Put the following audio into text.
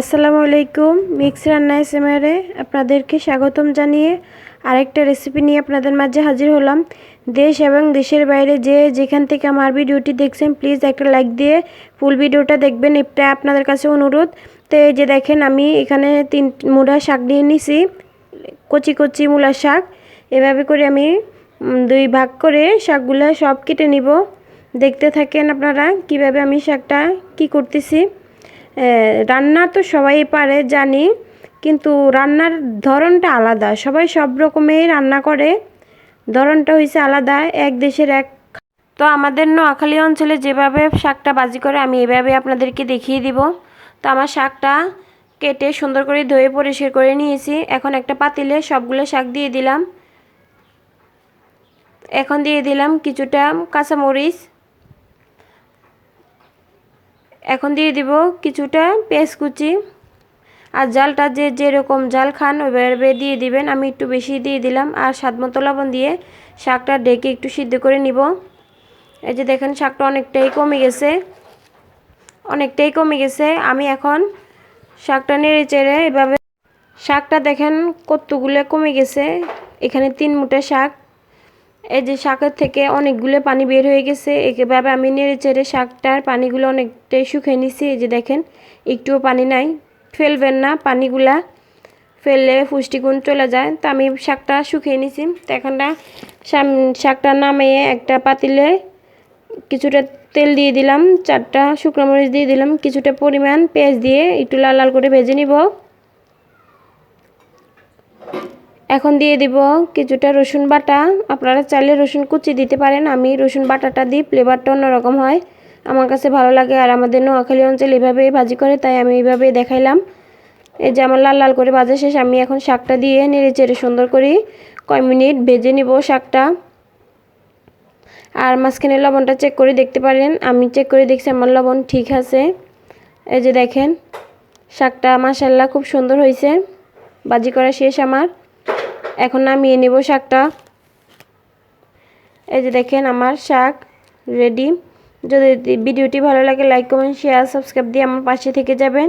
আসসালামু আলাইকুম, মিক্স রান্না এসএমআরে আপনাদেরকে স্বাগতম জানিয়ে আরেকটা রেসিপি নিয়ে আপনাদের মাঝে হাজির হলাম। দেশ এবং দেশের বাইরে যে যেখান থেকে আমার ভিডিওটি দেখছেন প্লিজ একটা লাইক দিয়ে ফুল ভিডিওটা দেখবেন, এটা আপনাদের কাছে অনুরোধ। তো এই যে দেখেন, আমি এখানে তিন মুড়া শাক নিয়ে নিছি, কচি কচি মূলা শাক। এভাবে করে আমি দুই ভাগ করে শাকগুলো সব কেটে নিব। দেখতে থাকেন আপনারা কীভাবে আমি শাকটা কি করতেছি। রান্না তো সবাই পারে, জানি। কিন্তু রান্নার ধরনটা আলাদা। সবাই সব রকমের রান্না করে। ধরনটা হয়েছে আলাদা, এক দেশের এক। তো আমাদের নোয়াখালী অঞ্চলে যেভাবে শাকটা বাজি করে, আমি এভাবে আপনাদেরকে দেখিয়ে দিব। তো আমার শাকটা কেটে সুন্দর করে ধুয়ে পরিষ্কার করে নিয়েছি। এখন একটা পাতিলে সবগুলো শাক দিয়ে দিলাম। এখন দিয়ে দিলাম কিছুটা কাঁচামরিচ। এখন দিয়ে দিব কিছুটা পেঁয়াজ কুচি। আর জালটা যে যেরকম জাল খান, ওইভাবে দিয়ে দিবেন। আমি একটু বেশি দিয়ে দিলাম। আর স্বাদ মতো লবণ দিয়ে শাকটা ডেকে একটু সিদ্ধ করে নিব। এই যে দেখেন, শাকটা অনেকটাই কমে গেছে। অনেকটাই কমে গেছে। আমি এখন শাকটা নেড়ে চেড়ে এভাবে শাকটা দেখেন কতগুলো কমে গেছে। এখানে তিন মুঠে শাক। এই যে শাকের থেকে অনেকগুলো পানি বের হয়ে গেছে। একেভাবে আমি নেড়ে চেড়ে শাকটার পানিগুলো অনেকটাই শুকিয়ে নিছি। এই যে দেখেন, একটুও পানি নাই। ফেলবেন না, পানিগুলা ফেললে পুষ্টিগুণ চলে যায়। তো আমি শাকটা শুকিয়ে নিছি। তো এখানটা শাকটা নামিয়ে একটা পাতিলে কিছুটা তেল দিয়ে দিলাম। চারটা শুকনো মরিচ দিয়ে দিলাম। কিছুটা পরিমাণ পেঁয়াজ দিয়ে একটু লাল লাল করে ভেজে নিব। এখন দিয়ে দিব কিছুটা রসুন বাটা। আপনারা চাইলে রসুন কুচি দিতে পারেন। আমি রসুন বাটাটা দিই ফ্লেভারটা অন্যরকম হয়। আমার কাছে ভালো লাগে আর আমাদের নোয়াখালী অঞ্চল এভাবেই ভাজি করে, তাই আমি এইভাবেই দেখাইলাম। এই যে আমার লাল লাল করে ভাজা শেষ, আমি এখন শাকটা দিয়ে নেড়ে চেড়ে সুন্দর করে কয় মিনিট ভেজে নিব শাকটা। আর মাঝখানে লবণটা চেক করে দেখতে পারেন। আমি চেক করে দেখছি আমার লবণ ঠিক আছে। এই যে দেখেন, শাকটা মাসাল্লাহ খুব সুন্দর হয়েছে বাজি করা শেষ আমার। এখন নামিয়ে নেব শাকটা। এই যে দেখেন আমার শাক রেডি যদি ভিডিওটি ভালো লাগে লাইক কমেন্ট শেয়ার সাবস্ক্রাইব দিয়ে আমার পাশে থেকে যাবেন।